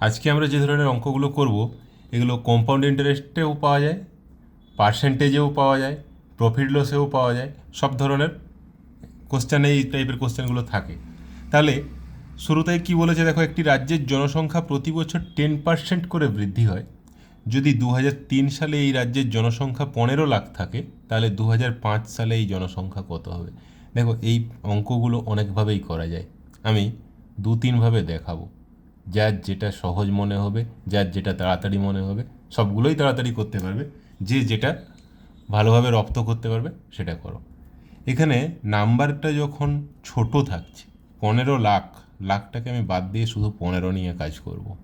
আজকে আমরা যে ধরনের অঙ্কগুলো করব, এগুলো কম্পাউন্ড ইন্টারেস্টেও পাওয়া যায় পার্সেন্টেজেও পাওয়া যায় প্রফিট লসেও পাওয়া যায়, সব ধরনের কোশ্চেনে এই টাইপের কোশ্চেনগুলো থাকে। তাহলে শুরুতেই কি বলেছে দেখো, একটি রাজ্যের জনসংখ্যা প্রতি বছর টেন পার্সেন্ট করে বৃদ্ধি হয়। যদি দু হাজার তিন সালে এই রাজ্যের জনসংখ্যা পনেরো লাখ থাকে, তাহলে দু হাজার পাঁচ সালে এই জনসংখ্যা কত হবে? দেখো, এই অঙ্কগুলো অনেকভাবেই করা যায়। আমি দু তিনভাবে দেখাবো। যার যেটা সহজ মনে হবে, যার যেটা তাড়াতাড়ি মনে হবে, সবগুলোই তাড়াতাড়ি করতে পারবে। যে যেটা ভালোভাবে রপ্ত করতে পারবে, সেটা করো। এখানে নাম্বারটা যখন ছোট থাকছে, পনেরো লাখ, লাখটাকে আমি বাদ দিয়ে শুধু পনেরো নিয়ে কাজ করব।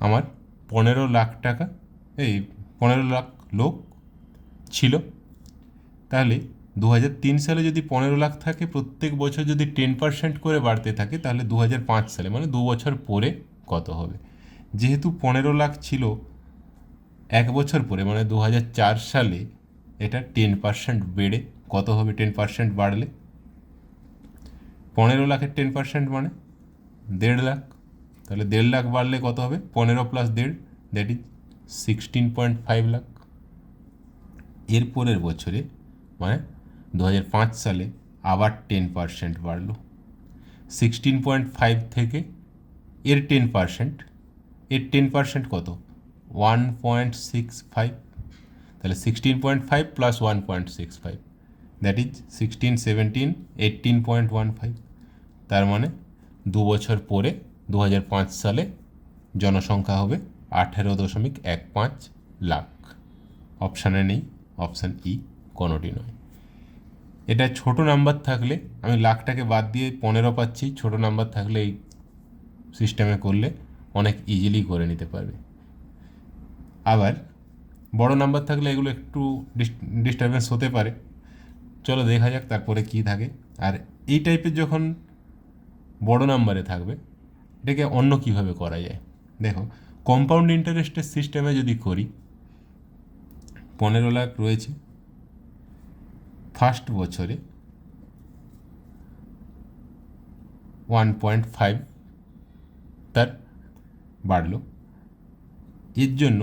আমার পনেরো লাখ টাকা, এই পনেরো লাখ লোক ছিল। তাহলে দু সালে যদি পনেরো লাখ থাকে, প্রত্যেক বছর যদি টেন পার্সেন্ট করে বাড়তে থাকে, তাহলে দু সালে মানে দু বছর পরে কত হবে? যেহেতু পনেরো লাখ ছিল, এক বছর পরে মানে দু সালে, এটা টেন পার্সেন্ট বেড়ে কত হবে? টেন পার্সেন্ট বাড়লে? পনেরো লাখের টেন পার্সেন্ট মানে দেড় লাখ। তাহলে দেড় লাখ বাড়লে কত হবে? পনেরো প্লাস দেড় that is sixteen point five lakh. এরপরের বছরে মানে দু সালে আবার টেন পার্সেন্ট বাড়লো। সিক্সটিন পয়েন্ট ফাইভ থেকে এর টেন পার্সেন্ট এর টেন পার্সেন্ট কত? ওয়ান পয়েন্ট সিক্স ফাইভ তাহলে sixteen point five plus one point six five that is sixteen seventeen eighteen point one five তার মানে দু বছর পরে দু সালে জনসংখ্যা হবে আঠেরো দশমিক এক পাঁচ লাখ। অপশানে নেই, অপশান ই কোনোটি নয়। এটা ছোট নাম্বার থাকলে, আমি লাখটাকে বাদ দিয়ে পনেরো পাচ্ছি, ছোট নাম্বার থাকলে এই সিস্টেমে করলে অনেক ইজিলি করে নিতে পারবে। আবার বড় নাম্বার থাকলে এগুলো একটু ডিস্টারবেন্স হতে পারে। চলো দেখা যাক তারপরে কি থাকে। আর এই টাইপের যখন বড় নাম্বারে থাকবে, এটাকে অন্য কীভাবে করা যায়? দেখো কম্পাউন্ড ইন্টারেস্টের সিস্টেমে যদি করি, পনেরো লাখ রয়েছে। ফার্স্ট বছরে ওয়ান পয়েন্ট ফাইভ তার বাড়লো। এর জন্য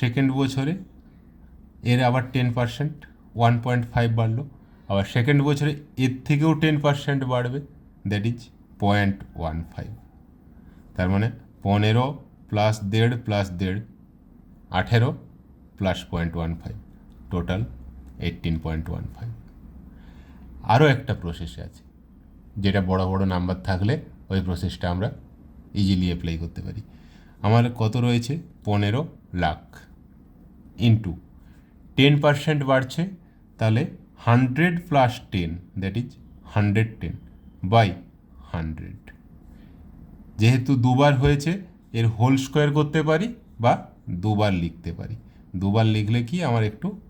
সেকেন্ড বছরে এর আবার ten percent, one point five বাড়লো। আবার সেকেন্ড বছরে এর থেকেও টেন পার্সেন্ট বাড়বে, that is point one five. তার মানে পনেরো প্লাস দেড় প্লাস দেড়, আঠেরো plus point one five, total eighteen point one five. আরও একটা প্রসেস আছে। যেটা বড় বড় নাম্বার থাকলে ওই প্রসেসটা আমরা ইজিলি অ্যাপ্লাই করতে পারি। আমার কত রয়েছে? পনেরো লাখ ইন্টু টেন পার্সেন্ট বাড়ছে, তাহলে hundred plus ten that is hundred ten by hundred যেহেতু দুবার হয়েছে, এর হোল স্কোয়ার করতে পারি বা দুবার লিখতে পারি। দুবার লিখলে কি আমার একটু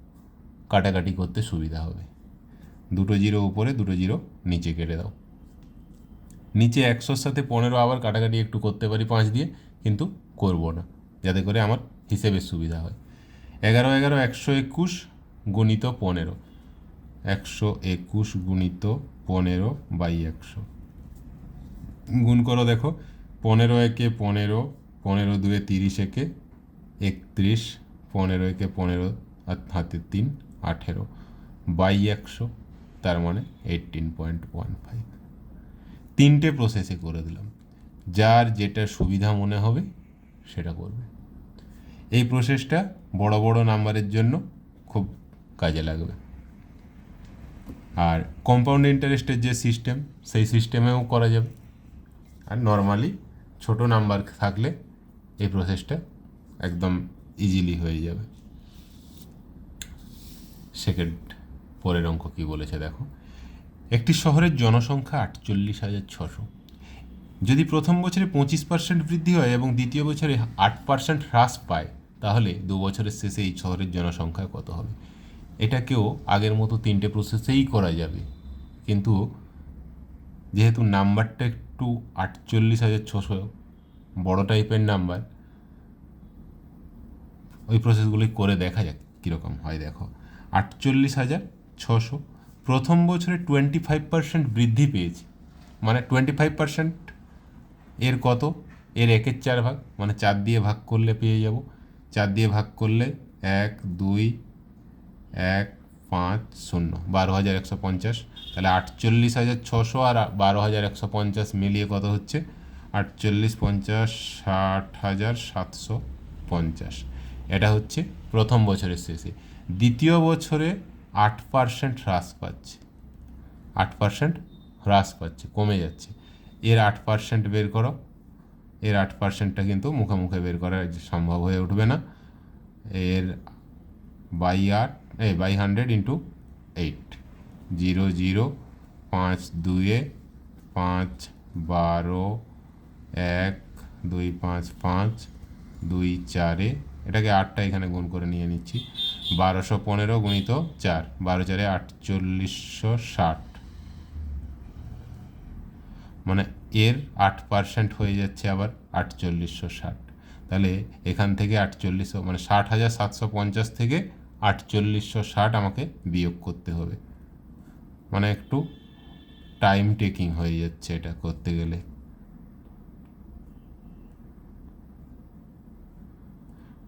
কাটাকাটি করতে সুবিধা হবে। দুটো জিরো উপরে, দুটো জিরো নিচে কেটে দাও। নিচে একশোর সাথে পনেরো আবার কাটাকাটি একটু করতে পারি পাঁচ দিয়ে, কিন্তু করব না, যাতে করে আমার হিসেবে সুবিধা হয়। এগারো এগারো, একশো একুশ গুণিত পনেরো। একশো একুশ গুণিত পনেরো বাই একশো। গুণ করো দেখো, পনেরো একে পনেরো পনেরো দুয়ে তিরিশ একে একত্রিশ, পনেরো একে পনেরো হাতে তিন, আঠেরো। বাই একশো। তার মানে এইটিন পয়েন্ট ওয়ান ফাইভ তিনটে প্রসেসে করে দিলাম। যার যেটা সুবিধা মনে হবে, সেটা করবে। এই প্রসেসটা বড় বড় নাম্বারের জন্য খুব কাজে লাগবে। আর কম্পাউন্ড ইন্টারেস্টের যে সিস্টেম সেই সিস্টেমেও করা যাবে। আর নর্মালি ছোট নাম্বার থাকলে এই প্রসেসটা একদম ইজিলি হয়ে যাবে। সেকেন্ড পরের অঙ্ক কী বলেছে দেখো? একটি শহরের জনসংখ্যা আটচল্লিশ হাজার ছশো। যদি প্রথম বছরে পঁচিশ পার্সেন্ট বৃদ্ধি হয় এবং দ্বিতীয় বছরে আট পার্সেন্ট হ্রাস পায়, তাহলে দু বছরের শেষে এই শহরের জনসংখ্যা কত হবে? এটাকেও আগের মতো তিনটে প্রসেসেই করা যাবে। কিন্তু যেহেতু নাম্বারটা একটু আটচল্লিশ হাজার ছশো, বড়ো টাইপের নাম্বার, ওই প্রসেসগুলি করে দেখা যাক কীরকম হয় দেখো। আটচল্লিশ হাজার ছশো। প্রথম বছরে টোয়েন্টি ফাইভ পার্সেন্ট বৃদ্ধি পেয়েছে। মানে টোয়েন্টি ফাইভ পার্সেন্ট এর কত? এর একের চার ভাগ। মানে চার দিয়ে ভাগ করলে পেয়ে যাব। চার দিয়ে ভাগ করলে এক, দুই, এক, পাঁচ, শূন্য। বারো হাজার একশো পঞ্চাশ। তাহলে আটচল্লিশ হাজার ছশো আর বারো হাজার একশো পঞ্চাশ মিলিয়ে কত হচ্ছে? আটচল্লিশ পঞ্চাশ, ষাট হাজার সাতশো পঞ্চাশ। এটা হচ্ছে প্রথম বছরের শেষে। দ্বিতীয় বছরে আট পার্সেন্ট হ্রাস পাচ্ছে। আট পার্সেন্ট হ্রাস পাচ্ছে, কমে যাচ্ছে। এর আট পার্সেন্ট বের করো। এর আট পার্সেন্টটা কিন্তু মুখে বের করা সম্ভব হয়ে উঠবে না। এর বাই আট এই by hundred into eight zero zero পাঁচ, দুয়ে পাঁচ, বারো, এক, দুই, পাঁচ পাঁচ, দুই, চারে। এটাকে আটটা এখানে গুণ করে নিয়ে নিচ্ছি। বারোশো পনেরো গুণিত চার বারো চারে আটচল্লিশশো ষাট। মানে এর আট পার্সেন্ট হয়ে যাচ্ছে আবার আটচল্লিশশো ষাট। তাহলে এখান থেকে আটচল্লিশশো মানে ষাট হাজার সাতশো পঞ্চাশ থেকে আটচল্লিশশো ষাট আমাকে বিয়োগ করতে হবে। মানে একটু টাইম টেকিং হয়ে যাচ্ছে এটা করতে গেলে।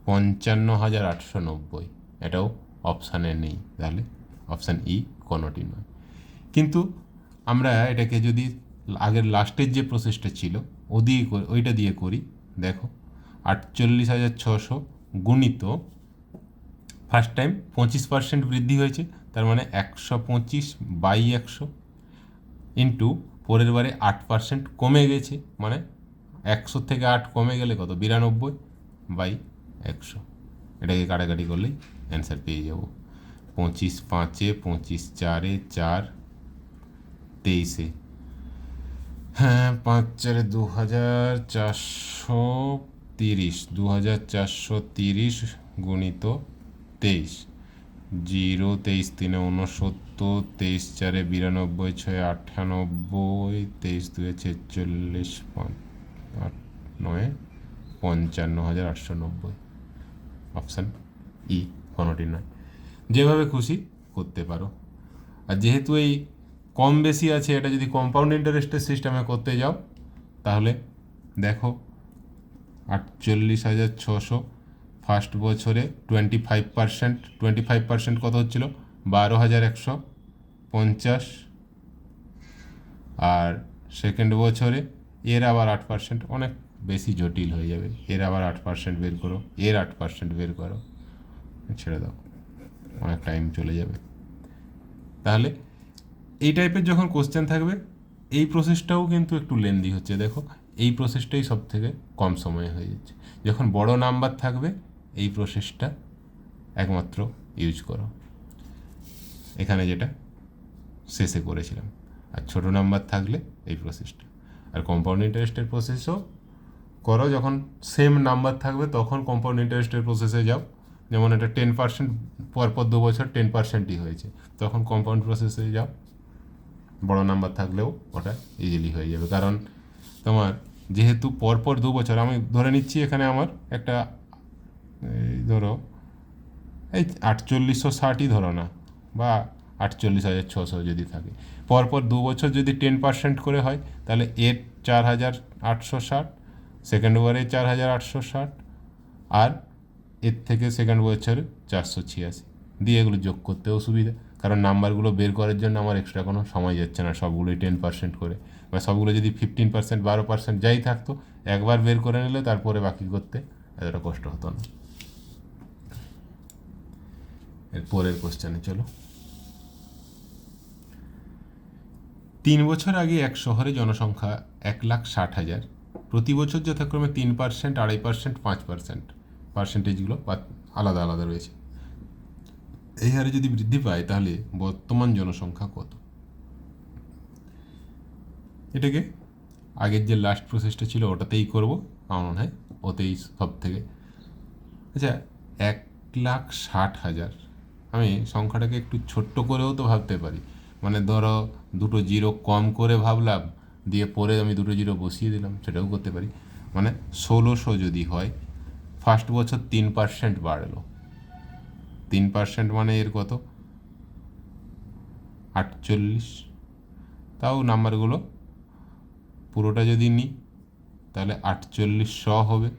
পঞ্চান্ন হাজার আটশো নব্বই। এটাও অপশানে নেই, তাহলে অপশান ই কোনোটি নয়। কিন্তু আমরা এটাকে যদি আগের লাস্টের যে প্রসেসটা ছিল, ও দিয়ে ওইটা দিয়ে করি, দেখো, আটচল্লিশ হাজার ছশো গুণিত ফার্স্ট টাইম পঁচিশ পার্সেন্ট বৃদ্ধি হয়েছে, তার মানে একশো পঁচিশ বাই একশো ইন্টু পরের বারে আট পার্সেন্ট কমে গেছে মানে একশো থেকে আট কমে গেলে কত? বিরানব্বই বাই একশো। এটাকে কাটাকাটি করলে অ্যান্সার পেয়ে যাব। পঁচিশ পাঁচে, পঁচিশ চারে, চার, তেইশে। হ্যাঁ পাঁচ চারে দু হাজার চারশো তিরিশ। দু হাজার চারশো তিরিশ গুণিত তেইশ। জিরো, তেইশ তিনে উনসত্তর তেইশ চারে বিরানব্বই, ছয় আটানব্বই, তেইশ দুয়ে ছেচল্লিশ আট, নয়, পঞ্চান্ন হাজার আটশো নব্বই। অপশান ই কোনোটি নয়। যেভাবে খুশি করতে পারো। আর যেহেতু এই কম বেশি আছে, এটা যদি কম্পাউন্ড ইন্টারেস্টের সিস্টেমে করতে যাও, তাহলে দেখো আটচল্লিশ হাজার ছশো ফার্স্ট বছরে twenty five percent twenty five percent কত হচ্ছিল? বারো হাজার একশো পঞ্চাশ। আর সেকেন্ড বছরে এর আবার আট পার্সেন্ট অনেক বেশি জটিল হয়ে যাবে। এর আবার আট পার্সেন্ট বের করো। এর আট পার্সেন্ট বের করো। ছেড়ে দাও। অনেক টাইম চলে যাবে। তাহলে এই টাইপের যখন কোশ্চেন থাকবে, এই প্রসেসটাও কিন্তু একটু লেন্দি হচ্ছে। দেখো, এই প্রসেসটাই সব থেকে কম সময়ে হয়ে যাচ্ছে। যখন বড় নাম্বার থাকবে, এই প্রসেসটা একমাত্র ইউজ করো। এখানে যেটা শেষে করেছিলাম। আর ছোট নাম্বার থাকলে এই প্রসেসটা আর কম্পাউন্ড ইন্টারেস্টের প্রসেসও করো, যখন সেম নাম্বার থাকবে, তখন কম্পাউন্ড ইন্টারেস্টের প্রসেসে যাও। যেমন এটা টেন পার্সেন্ট পরপর দু বছর টেন পার্সেন্টই হয়েছে। তখন কম্পাউন্ড প্রসেসে যাও। বড় নাম্বার থাকলেও ওটা ইজিলি হয়ে যাবে। কারণ তোমার যেহেতু পরপর দু বছর, আমি ধরে নিচ্ছি এখানে আমার একটা, এই ধরো, এই আটচল্লিশশো ষাটই ধরো না, বা আটচল্লিশ হাজার ছশো যদি থাকে। পরপর দু বছর যদি টেন পার্সেন্ট করে হয়, তাহলে এর চার হাজার আটশো ষাট সেকেন্ড ওয়ারে চার হাজার আটশো ষাট আর এর থেকে সেকেন্ড বছরে চারশো ছিয়াশি। দিয়ে এগুলো যোগ করতেও সুবিধা কারণ নাম্বারগুলো বের করার জন্য আমার এক্সট্রা কোনো সময় যাচ্ছে না সবগুলোই টেন পার্সেন্ট করে। বা সবগুলো যদি ফিফটিন পার্সেন্ট বারো পার্সেন্ট যাই থাকতো, একবার বের করে নিলে তারপরে বাকি করতে এতটা কষ্ট হতো না। এর পরের কোশ্চেনে চলো। তিন বছর আগে এক শহরে জনসংখ্যা এক লাখ ষাট হাজার। প্রতি বছর যথাক্রমে তিন পার্সেন্ট, আড়াই পার্সেন্ট, পাঁচ পার্সেন্ট পার্সেন্টেজগুলো আলাদা আলাদা রয়েছে। এই হারে যদি বৃদ্ধি পায়, তাহলে বর্তমান জনসংখ্যা কত? এটাকে আগের যে লাস্ট প্রসেসটা ছিল, ওটাতেই করব আমার মনে হয়, ওতেই সব থেকে আচ্ছা এক লাখ ষাট হাজার। আমি সংখ্যাটাকে একটু ছোট্ট করেও তো ভাবতে পারি। মানে ধরো, দুটো জিরো কম করে ভাবলাম দিয়ে পরে আমি দুটো জিরো বসিয়ে দিলাম, সেটাও করতে পারি। মানে ষোলোশো যদি হয় ফার্স্ট বছর তিন পার্সেন্ট বাড়লো। তিন পার্সেন্ট মানে এর কত? আটচল্লিশ। তাও নাম্বারগুলো পুরোটা যদি নিই, তাহলে আটচল্লিশশো হবে।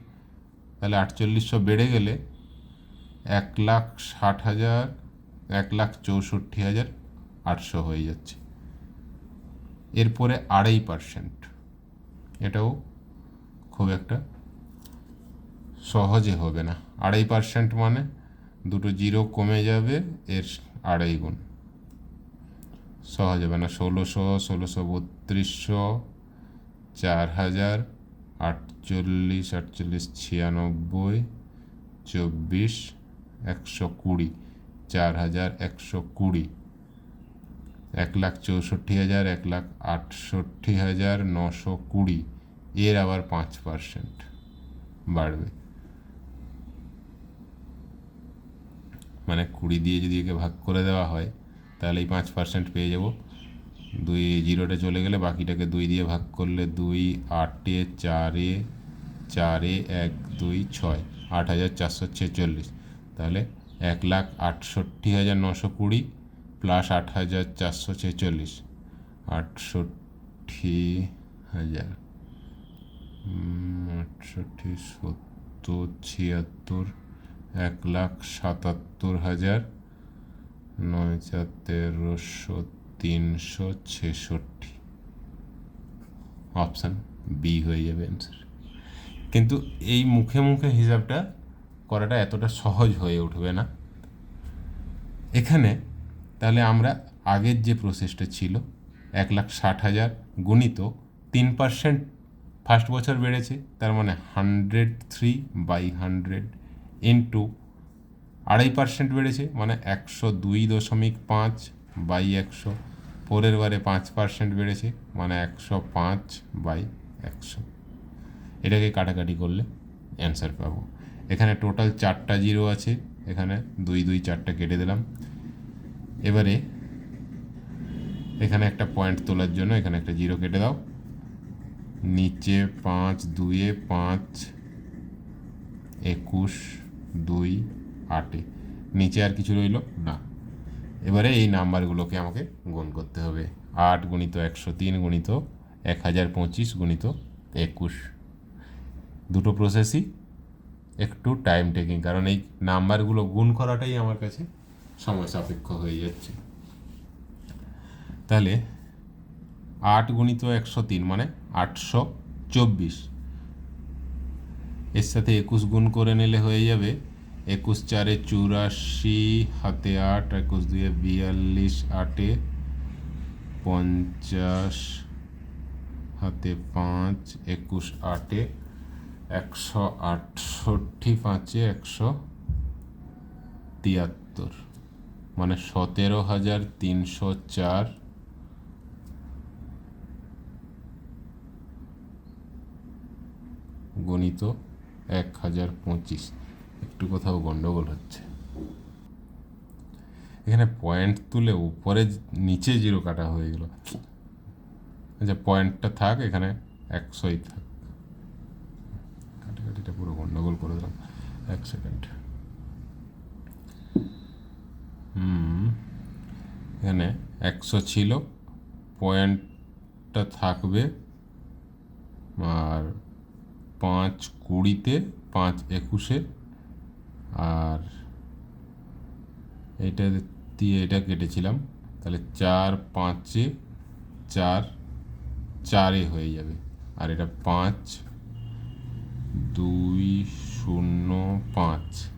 তাহলে আটচল্লিশশো বেড়ে গেলে এক লাখ ষাট হাজার, এক লাখ চৌষট্টি হাজার আটশো হয়ে যাচ্ছে। এরপরে আড়াই পার্সেন্ট এটাও খুব একটা সহজে হবে না। আড়াই পার্সেন্ট মানে দুটো জিরো কমে যাবে, এর আড়াই গুণ। সহজ হবে না। ষোলোশো ষোলোশো বত্রিশশো, চার হাজার, আটচল্লিশ আটচল্লিশ, ছিয়ানব্বই, চব্বিশ, একশো কুড়ি, চার হাজার, একশো কুড়ি। এক লাখ চৌষট্টি হাজার, এক লাখ আটষট্টি হাজার নশো কুড়ি। এর আবার পাঁচ পার্সেন্ট বাড়বে। মানে কুড়ি দিয়ে যদি একে ভাগ করে দেওয়া হয়, তাহলে এই পাঁচ পার্সেন্ট পেয়ে যাব। দুই জিরোটা চলে গেলে বাকিটাকে দুই দিয়ে ভাগ করলে দুই, আটে, চারে চারে এক, দুই, ছয়, আট হাজার চারশো ছেচল্লিশ। তাহলে এক লাখ আটষট্টি হাজার নশো কুড়ি প্লাস আট হাজার চারশো ছেচল্লিশ, আটষট্টি হাজার আটষট্টি, সত্তর, ছিয়াত্তর, এক লাখ সাতাত্তর হাজার, নয় চার তেরোশো তিনশো ছেষট্টি। অপশান বি হয়ে যাবে অ্যান্সার কিন্তু এই মুখে মুখে হিসাবটা করাটা এতটা সহজ হয়ে উঠবে না। এখানে তাহলে আমরা আগের যে প্রসেসটা ছিল, এক লাখ ষাট হাজার গুণিত তিন পার্সেন্ট ফার্স্ট বছর বেড়েছে, তার মানে hundred three by hundred into আড়াই পার্সেন্ট বেড়েছে মানে একশো দুই দশমিক পাঁচ বাই একশো। পরের বারে পাঁচ পার্সেন্ট বেড়েছে মানে একশো পাঁচ বাই একশো। এটাকে কাটাকাটি করলে অ্যান্সার পাবো। এখানে টোটাল চারটা জিরো আছে, এখানে দুই দুই চারটা কেটে দিলাম। এবারে এখানে একটা পয়েন্ট তোলার জন্য, এখানে একটা জিরো কেটে দাও। নিচে পাঁচ, দুয়ে পাঁচ, একুশ, দুই, আটে। নিচে আর কিছু রইল? না। এবারে এই নাম্বারগুলোকে আমাকে গুণ করতে হবে। আট গুণিত একশো তিন গুণিত এক হাজার পঁচিশ গুণিত একুশ। দুটো প্রসেসই একটু টাইম টেকিং কারণ এই নাম্বারগুলো গুণ করাটাই আমার কাছে সময় সাপেক্ষ হয়ে যাচ্ছে। তাহলে আট গুণিত একশো তিন মানে আটশো চব্বিশ। এর সাথে একুশ গুণ করে নিলে হয়ে যাবে একুশ চারে চুরাশি, হাতে আট, একুশ দুয়ে বিয়াল্লিশ, আটে পঞ্চাশ, হাতে পাঁচ, একুশ আটে একশো আটষট্টি, পাঁচে একশো তিয়াত্তর। মানে সতেরো হাজার তিনশো চার। গণিত এক হাজার পঁচিশ। একটু কোথাও গন্ডগোল হচ্ছে। এখানে পয়েন্ট তুলে উপরে নিচে জিরো কাটা হয়ে গেল। আচ্ছা পয়েন্টটা থাক, এখানে একশোই থাক। কাটাকাটিটা পুরো গন্ডগোল করে দিলাম। এক সেকেন্ড এখানে একশো ছিল। পয়েন্টটা থাকবে আর পাঁচ কুড়িতে, পাঁচ একুশে আর এটা দিয়ে এটা কেটেছিলাম। তাহলে চার পাঁচে চার, চারে হয়ে যাবে। আর এটা পাঁচ, দুই, শূন্য, পাঁচ।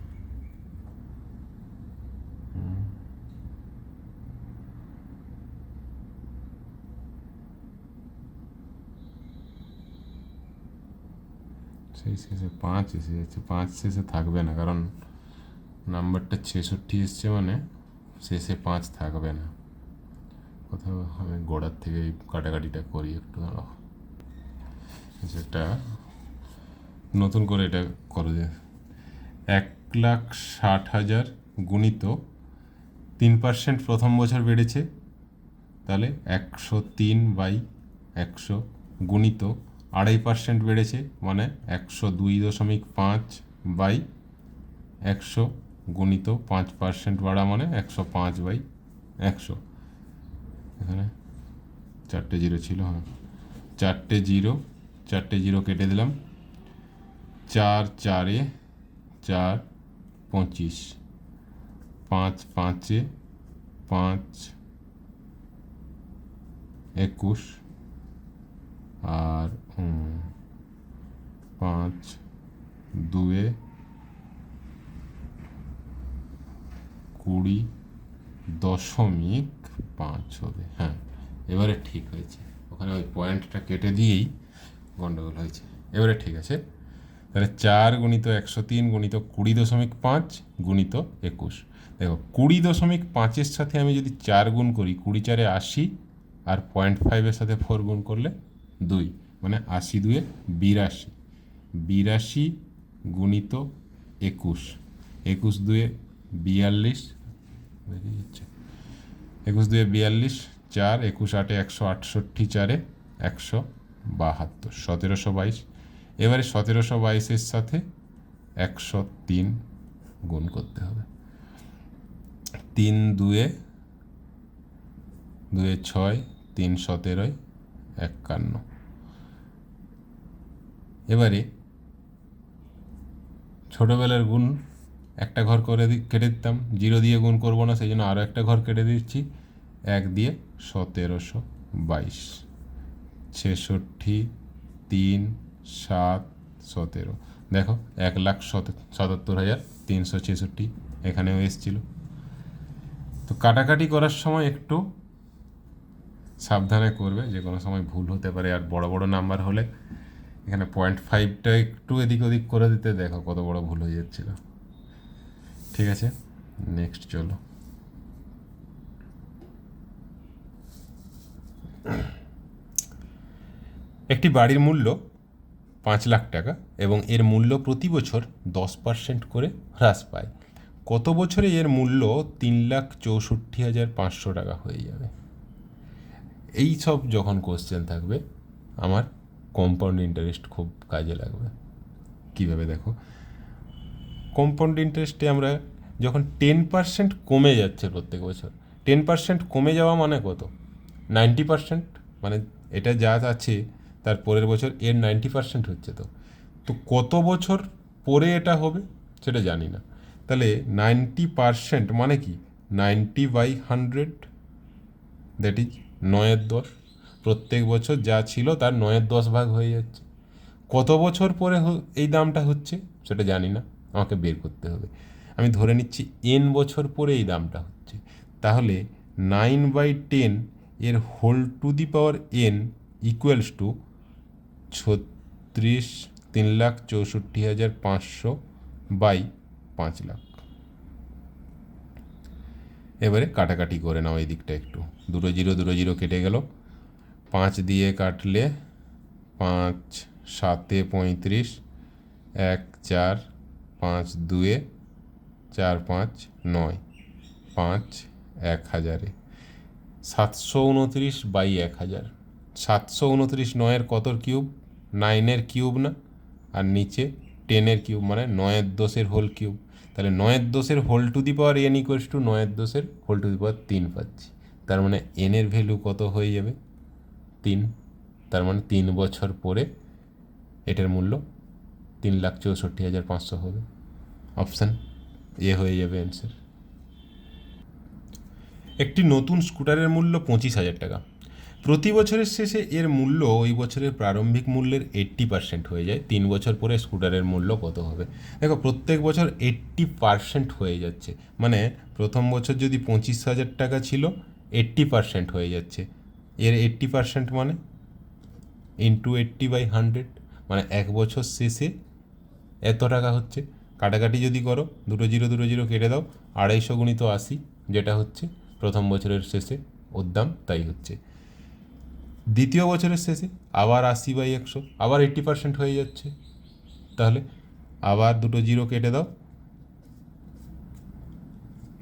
সেই শেষে পাঁচ এসে যাচ্ছে, পাঁচ শেষে থাকবে না, কারণ নাম্বারটা ছেষট্টি এসছে মানে শেষে পাঁচ থাকবে না। কোথাও আমি গোড়ার থেকে এই কাটাকাটিটা করি একটু, দাঁড়াও। যেটা নতুন করে এটা করো যে এক লাখ ষাট হাজার গুণিত তিন পার্সেন্ট প্রথম বছর বেড়েছে, তাহলে একশো তিন বাই একশো গুণিত আড়াই পার্সেন্ট বেড়েছে মানে একশো দুই দশমিক পাঁচ বাই একশো গুণিত পাঁচ পার্সেন্ট বাড়া মানে একশো পাঁচ বাই একশো। এখানে চারটে জিরো ছিল হ্যাঁ। চারটে জিরো চারটে জিরো কেটে দিলাম। চার চারে চার পঁচিশ। পাঁচ পাঁচে পাঁচ একুশ। আর পাঁচ, দুয়ে কুড়ি দশমিক পাঁচ হবে। হ্যাঁ এবারে ঠিক হয়েছে। ওখানে ওই পয়েন্টটা কেটে দিয়েই গন্ডগোল হয়েছে। এবারে ঠিক আছে। তাহলে চার গুণিত একশো তিন গুণিত কুড়ি দশমিক পাঁচ গুণিত একুশ। দেখো, কুড়ি দশমিক পাঁচের সাথে আমি যদি চার গুণ করি, কুড়ি চারে আশি আর পয়েন্ট ফাইভের সাথে ফোর গুণ করলে দুই। মানে আশি দুয়ে বিরাশি। বিরাশি গুণিত একুশ। একুশ দুয়ে বিয়াল্লিশ। একুশ দুয়ে বিয়াল্লিশ, চার, একুশ আটে একশো আটষট্টি চারে একশো বাহাত্তর। সতেরোশো বাইশ। এবারে সতেরোশো বাইশের সাথে একশো তিন গুণ করতে হবে। তিন দুয়ে দুয়ে ছয়, তিন সতেরোয় একান্ন। এবারে ছোটোবেলার গুণ একটা ঘর করে কেটে দিতাম, জিরো দিয়ে গুণ করব না, সেই জন্য আরও একটা ঘর কেটে দিচ্ছি, এক দিয়ে সতেরোশো বাইশ, ছেষট্টি, তিন, সাত, সতেরো। দেখো, এক লাখ সত সাতাত্তর হাজার তিনশো ছেষট্টি এখানেও এসছিল। তো কাটাকাটি করার সময় একটু সাবধানে করবে যে কোনো সময় ভুল হতে পারে, আর বড় বড় নাম্বার হলে এখানে পয়েন্ট ফাইভটা একটু এদিক ওদিক করে দিতে দেখো কত বড় ভুল হয়ে যাচ্ছিল। ঠিক আছে নেক্সট চলো। একটি বাড়ির মূল্য পাঁচ লাখ টাকা এবং এর মূল্য প্রতি বছর দশ পার্সেন্ট করে হ্রাস পায়। কত বছরে এর মূল্য তিন লাখ চৌষট্টি হাজার পাঁচশো টাকা হয়ে যাবে? এই সব যখন কোশ্চেন থাকবে, আমার কম্পাউন্ড ইন্টারেস্ট খুব কাজে লাগবে। কীভাবে দেখো? কম্পাউন্ড ইন্টারেস্টে আমরা যখন টেন পার্সেন্ট কমে যাচ্ছে প্রত্যেক বছর টেন পার্সেন্ট কমে যাওয়া মানে কত? নাইনটি পার্সেন্ট মানে এটা যা আছে, তার পরের বছর এর নাইনটি পার্সেন্ট হচ্ছে তো। তো কত বছর পরে এটা হবে সেটা জানি না। তাহলে নাইনটি পার্সেন্ট মানে কি? Ninety by hundred that is নয়ের দশ। প্রত্যেক বছর যা ছিল তার নয়ের দশ ভাগ হয়ে যাচ্ছে। কত বছর পরে এই দামটা হচ্ছে সেটা জানি না, আমাকে বের করতে হবে। আমি ধরে নিচ্ছি এন বছর পরে এই দামটা হচ্ছে। তাহলে নাইন বাই টেন এর whole to the power N equals to ছত্রিশ তিন লাখ চৌষট্টি হাজার পাঁচশো বাই পাঁচ লাখ। এবারে কাটাকাটি করে নাও এই দিকটা একটু। দুটো জিরো দুটো জিরো কেটে গেল। পাঁচ দিয়ে কাটলে পাঁচ, সাতে পঁয়ত্রিশ, এক, চার, পাঁচ, দুয়ে চার, পাঁচ, নয়, পাঁচ, এক হাজারে। সাতশো উনত্রিশ বাই এক হাজার। সাতশো উনত্রিশ নয়ের কতর কিউব? নাইনের কিউব না, আর নিচে টেনের কিউব মানে নয়ের দোষের হোল কিউব। তাহলে নয়ের দোষের whole to the power N equals to, নয়ের দোষের হোল টু দি পাওয়ার তিন পাচ্ছি। তার মানে এনের ভ্যালু কত হয়ে যাবে? তিন, তার মানে তিন বছর পরে এটার মূল্য তিন লাখ চৌষট্টি হাজার পাঁচশো হবে। অপশান এ হয়ে যাবে অ্যান্সার একটি নতুন স্কুটারের মূল্য পঁচিশ হাজার টাকা। প্রতি বছরের শেষে এর মূল্য ওই বছরের প্রারম্ভিক মূল্যের এইট্টি পার্সেন্ট হয়ে যায়। তিন বছর পরে স্কুটারের মূল্য কত হবে? দেখো, প্রত্যেক বছর এইট্টি পার্সেন্ট হয়ে যাচ্ছে। মানে প্রথম বছর যদি পঁচিশ হাজার টাকা ছিল এইট্টি পার্সেন্ট হয়ে যাচ্ছে। এর এইট্টি পার্সেন্ট মানে ইন্টু এইট্টি বাই হান্ড্রেড মানে এক বছর শেষে এত টাকা হচ্ছে। কাটাকাটি যদি করো, দুটো জিরো দুটো জিরো কেটে দাও, আড়াইশো গুণিত আশি, যেটা হচ্ছে প্রথম বছরের শেষে ওর দাম তাই হচ্ছে। দ্বিতীয় বছরের শেষে আবার আশি বাই একশো, আবার এইট্টি পার্সেন্ট হয়ে যাচ্ছে। তাহলে আবার দুটো জিরো কেটে দাও।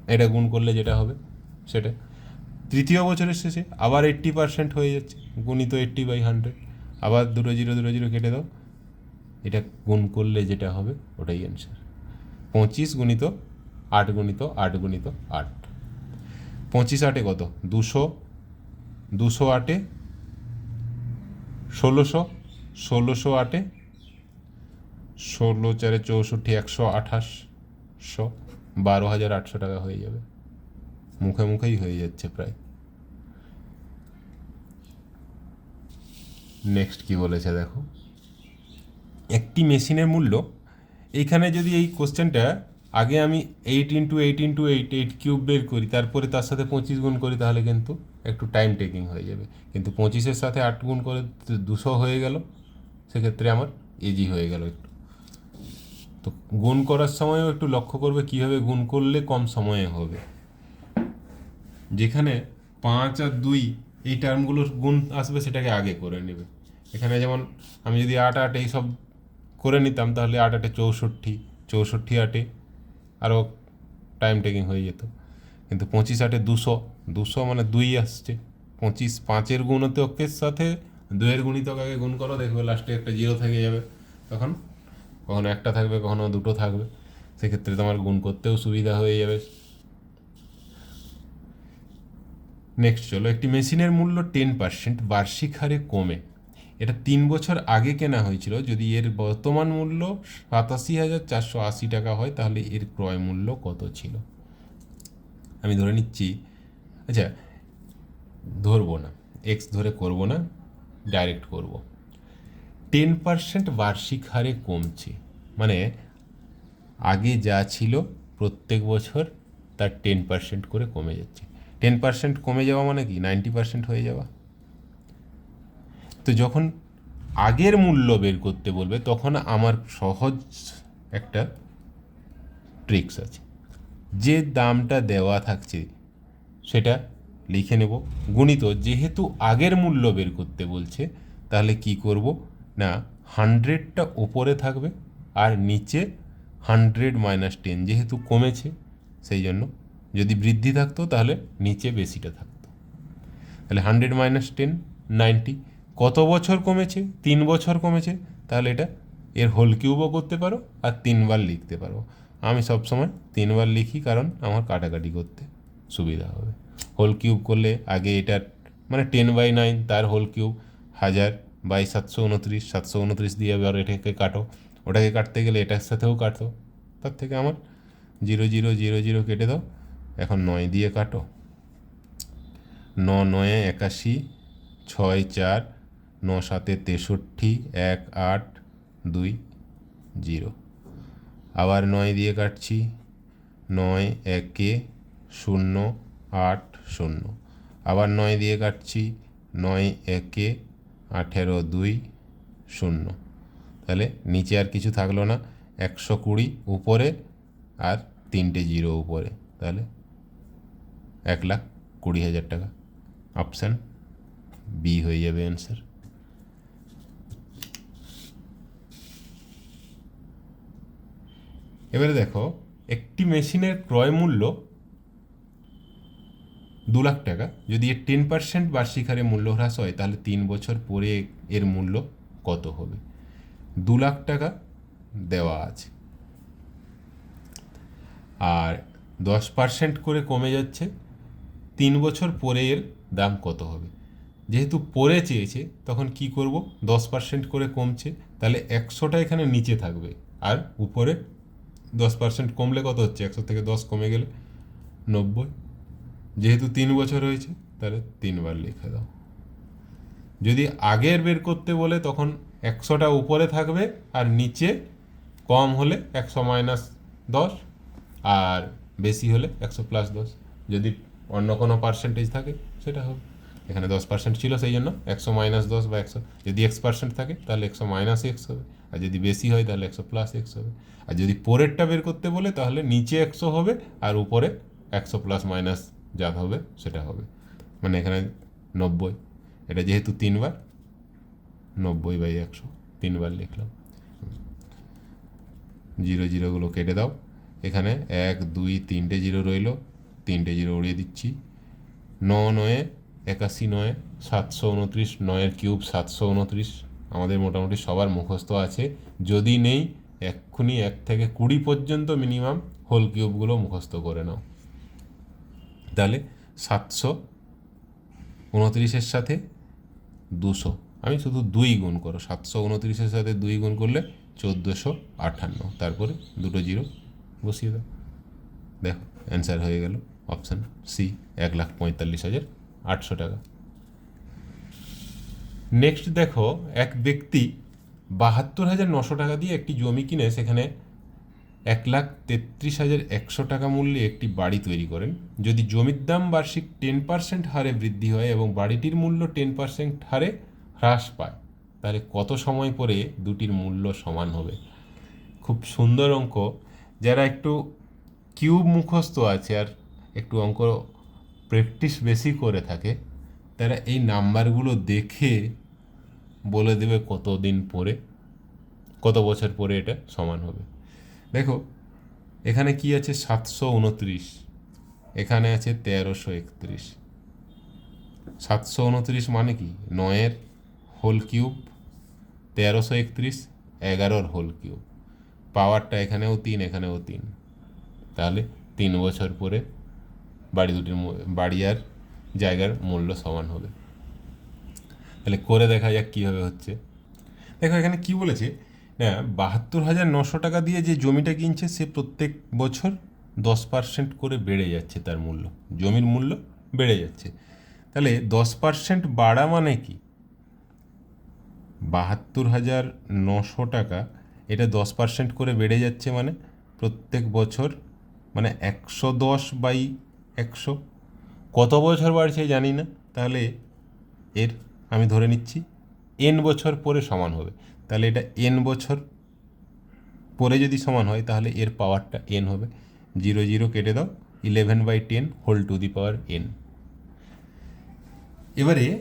এটা গুণ করলে যেটা হবে, সেটা তৃতীয় বছরের শেষে আবার এইট্টি পার্সেন্ট হয়ে যাচ্ছে, গুণিত এইট্টি বাই হান্ড্রেড আবার দুটো জিরো দুটো জিরো কেটে দাও। এটা গুণ করলে যেটা হবে, ওটাই অ্যান্সার পঁচিশ গুণিত আট গুণিত আট গুণিত আট। পঁচিশ আটে কত? দুশো। দুশো আটে ষোলোশো। ষোলোশো আটে ষোলো চারে চৌষট্টি, একশো আঠাশশো। বারো হাজার আটশো টাকা হয়ে যাবে। মুখে মুখেই হয়ে যাচ্ছে প্রায়। নেক্সট কি বলেছে দেখো। একটি মেশিনের মূল্য। এইখানে যদি এই কোশ্চেনটা আগে আমি eight into eight into eight eight cube বের করি, তারপরে তার সাথে পঁচিশ গুণ করি, তাহলে কিন্তু একটু টাইম টেকিং হয়ে যাবে। কিন্তু পঁচিশের সাথে আট গুণ করে দুশো হয়ে গেল। সেক্ষেত্রে আমার ইজি হয়ে গেল একটু। তো গুণ করার সময়ও একটু লক্ষ্য করবে, কীভাবে গুণ করলে কম সময়ে হবে। যেখানে পাঁচ আর দুই এই টার্মগুলোর গুণ আসবে সেটাকে আগে করে নেবে। এখানে যেমন আমি যদি আট আট এই সব করে নিতাম, তাহলে আট আটে চৌষট্টি চৌষট্টি আটে আরও টাইম টেকিং হয়ে যেত। কিন্তু পঁচিশ আটে দুশো দুশো মানে দুই আসছে। পঁচিশ পাঁচের গুণিতকের সাথে দুইয়ের গুণিতক আগে গুণ করো, দেখবে লাস্টে একটা জিরো থেকে যাবে। তখন কখনো একটা থাকবে, কখনো দুটো থাকবে। সেক্ষেত্রে তোমার গুণ করতেও সুবিধা হয়ে যাবে। নেক্সট চলো, একটি মেশিনের মূল্য টেন পার্সেন্ট বার্ষিক হারে কমে। এটা তিন বছর আগে কেনা হয়েছিল, যদি এর বর্তমান মূল্য সাতাশি হাজার চারশো আশি টাকা হয়, তাহলে এর ক্রয় মূল্য কত ছিল? আমি ধরে নিচ্ছি আচ্ছা ধরবো না এক্স ধরে করব না ডাইরেক্ট করব। টেন পার্সেন্ট বার্ষিক হারে কমছে মানে আগে যা ছিল প্রত্যেক বছর তার টেন পার্সেন্ট করে কমে যাচ্ছে। টেন পার্সেন্ট কমে যাওয়া মানে কি? নাইনটি পার্সেন্ট হয়ে যাওয়া। তো যখন আগের মূল্য বের করতে বলবে, তখন আমার সহজ একটা ট্রিক্স আছে। যে দামটা দেওয়া থাকছে, সেটা লিখে নেব। গুণিত, যেহেতু আগের মূল্য বের করতে বলছে, তাহলে কি করব? না হান্ড্রেডটা ওপরে থাকবে আর নিচে হান্ড্রেড মাইনাস টেন যেহেতু কমেছে, সেই জন্য যদি বৃদ্ধি থাকতো, তাহলে নিচে বেশিটা থাকতো। তাহলে হান্ড্রেড মাইনাস টেন, নাইনটি। কত বছর কমেছে? তিন বছর কমেছে। তাহলে এটা এর হোল কিউবও করতে পারো আর তিনবার লিখতে পারো। আমি সবসময় তিনবার লিখি কারণ আমার কাটাকাটি করতে সুবিধা হবে। হোল কিউব করলে আগে এটার মানে টেন বাই নাইন, তার হোল কিউব হাজার বাই সাতশো উনত্রিশ সাতশো উনত্রিশ দিয়ে আবার এটাকে কাটো। ওটাকে কাটতে গেলে এটার সাথেও কাটো। তার থেকে আমার জিরো জিরো জিরো জিরো কেটে দাও। এখন নয় দিয়ে কাটো। ন নয়ে একাশি, ছয় চার, ন সাতে তেষট্টি, এক আট, দুই জিরো। আবার নয় দিয়ে কাটছি। নয় একে শূন্য আট শূন্য। আবার নয় দিয়ে কাটছি। নয় একে আঠেরো দুই শূন্য। তাহলে নিচে আর কিছু থাকল না। একশো কুড়ি উপরে আর তিনটে জিরো উপরে। তাহলে এক লাখ কুড়ি হাজার টাকা। অপশান বি হয়ে যাবে অ্যান্সার এবারে দেখো, একটি মেশিনের ক্রয় মূল্য দু লাখ টাকা। যদি এর টেন পার্সেন্ট বার্ষিক হারে মূল্য হ্রাস হয়, তাহলে তিন বছর পরে এর মূল্য কত হবে? দু লাখ টাকা দেওয়া আছে। আর দশ পার্সেন্ট করে কমে যাচ্ছে। তিন বছর পরে এর দাম কত হবে? যেহেতু পরে চেয়েছে, তখন কি করব? দশ পার্সেন্ট করে কমছে, তাহলে একশোটা এখানে নিচে থাকবে। আর উপরে দশ পার্সেন্ট কমলে কত হচ্ছে? একশো থেকে দশ কমে গেলে নব্বই। যেহেতু তিন বছর হয়েছে, তাহলে তিনবার লিখে দাও। যদি আগের বের করতে বলে, তখন একশোটা উপরে থাকবে আর নিচে কম হলে একশো মাইনাস দশ, আর বেশি হলে একশো প্লাস দশ। যদি অন্য কোনো পার্সেন্টেজ থাকে, সেটা হবে। এখানে দশ পার্সেন্ট ছিল সেই জন্য একশো মাইনাস দশ বা একশো। যদি এক্স পার্সেন্ট থাকে, তাহলে একশো মাইনাস এক্স হবে। আর যদি বেশি হয়, তাহলে একশো প্লাস এক্স হবে। আর যদি পরেরটা বের করতে বলে, তাহলে নিচে একশো হবে আর উপরে একশো প্লাস মাইনাস যা হবে, সেটা হবে। মানে এখানে নব্বই। এটা যেহেতু তিনবার, নব্বই বাই একশো, তিনবার লিখলাম। জিরো জিরোগুলো কেটে দাও। এখানে এক, দুই, তিনটে জিরো রইল। তিনটে জিরো উড়িয়ে দিচ্ছি। ন নয়ে, একাশি নয়, সাতশো উনত্রিশ, নয়ের কিউব সাতশো উনত্রিশ। আমাদের মোটামুটি সবার মুখস্থ আছে। যদি নেই, এক্ষুনি এক থেকে কুড়ি পর্যন্ত মিনিমাম হোল কিউবগুলো মুখস্থ করে নাও। তাহলে সাতশো উনত্রিশের সাথে দুশো। আমি শুধু দুই গুণ করো। সাতশো উনত্রিশের সাথে দুই গুণ করলে চোদ্দোশো আটান্ন তারপরে দুটো জিরো বসিয়ে দাও। দেখো, অ্যান্সার হয়ে গেল। অপশান সি, এক লাখ পঁয়তাল্লিশ হাজার আটশো টাকা। নেক্সট দেখো, এক ব্যক্তি বাহাত্তর হাজার নশো টাকা দিয়ে একটি জমি কিনে সেখানে এক লাখ তেত্রিশ হাজার একশো টাকা মূল্যে একটি বাড়ি তৈরি করেন। যদি জমির দাম বার্ষিক টেন পার্সেন্ট হারে বৃদ্ধি হয় এবং বাড়িটির মূল্য টেন পার্সেন্ট হারে হ্রাস পায়, তাহলে কত সময় পরে দুটির মূল্য সমান হবে? খুব সুন্দর অঙ্ক। যারা একটু কিউব মুখস্থ আছে আর একটু অঙ্ক প্র্যাকটিস বেশি করে থাকে, তারা এই নাম্বারগুলো দেখে বলে দেবে কত দিন পরে, কত বছর পরে এটা সমান হবে। দেখো, এখানে কি আছে সাতশো উনত্রিশ, এখানে আছে তেরোশো একত্রিশ। সাতশো উনত্রিশ মানে কি? নয়ের হোল কিউব, তেরোশো একত্রিশ, এগারোর হোল কিউব। পাওয়ারটা এখানেও তিন এখানেও তিন। তাহলে তিন বছর পরে বাড়ি দুটির বাড়ি আর জায়গার মূল্য সমান হবে। তাহলে করে দেখা যাক কীভাবে হচ্ছে। দেখো এখানে কি বলেছে, না, বাহাত্তর হাজার নশো টাকা দিয়ে যে জমিটা কিনছে, সে প্রত্যেক বছর দশ পার্সেন্ট করে বেড়ে যাচ্ছে তার মূল্য। জমির মূল্য বেড়ে যাচ্ছে। তাহলে দশ পার্সেন্ট বাড়া মানে কি? বাহাত্তর হাজার নশো টাকা, এটা দশ পার্সেন্ট করে বেড়ে যাচ্ছে মানে প্রত্যেক বছর মানে একশো দশ বাই একশো। কত বছর বাড়ছে জানি না। তাহলে এর আমি ধরে নিচ্ছি এন বছর পরে সমান হবে। তাহলে এটা এন বছর পরে যদি সমান হয়, তাহলে এর পাওয়ারটা এন হবে। জিরো জিরো কেটে দাও eleven by ten whole to the power N এবারে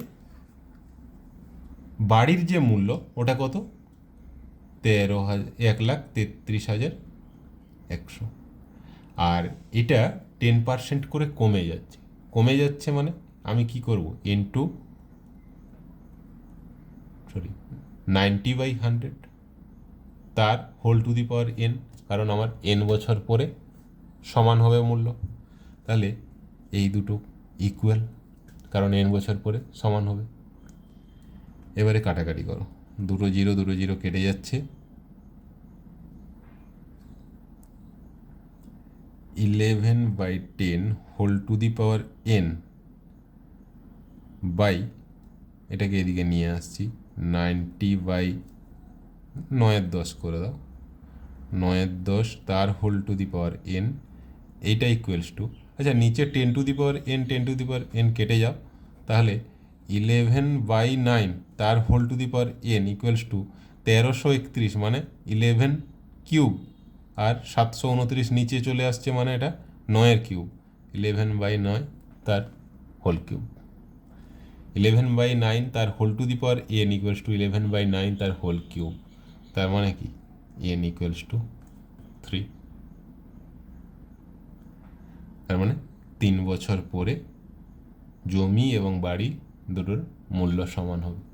বাড়ির যে মূল্য, ওটা কত? তেরো হাজার এক লাখ তেত্রিশ হাজার একশো। আর এটা টেন পার্সেন্ট করে কমে যাচ্ছে। কমে যাচ্ছে মানে আমি কি করব? N to sorry ninety by hundred তার whole to the power N কারণ আমার এন বছর পরে সমান হবে মূল্য। তাহলে এই দুটো ইকুয়াল কারণ এন বছর পরে সমান হবে। এবারে কাটাকাটি করো। দুটো জিরো দুটো জিরো কেটে যাচ্ছে। Eleven by ten whole to the power N by এটাকে এদিকে নিয়ে আসছি নাইনটি বাই নয়ের দশ করে দাও। নয়ের দশ তার whole to the power N এইটা ইকুয়ালস টু আচ্ছা নিচে ten to the power N ten to the power N কেটে যাও, তাহলে ইলেভেন বাই নাইন তার whole to the power N equals to তেরোশো একত্রিশ মানে ইলেভেন কিউব আর সাতশো উনত্রিশ নিচে চলে আসছে মানে এটা নয়ের কিউব। ইলেভেন বাই নয় তার whole cube. Eleven by nine তার whole to the power N equals to eleven by nine তার হোল কিউব। তার মানে কি? N equals to three. তার মানে তিন বছর পরে জমি এবং বাড়ি দুটোর মূল্য সমান হবে।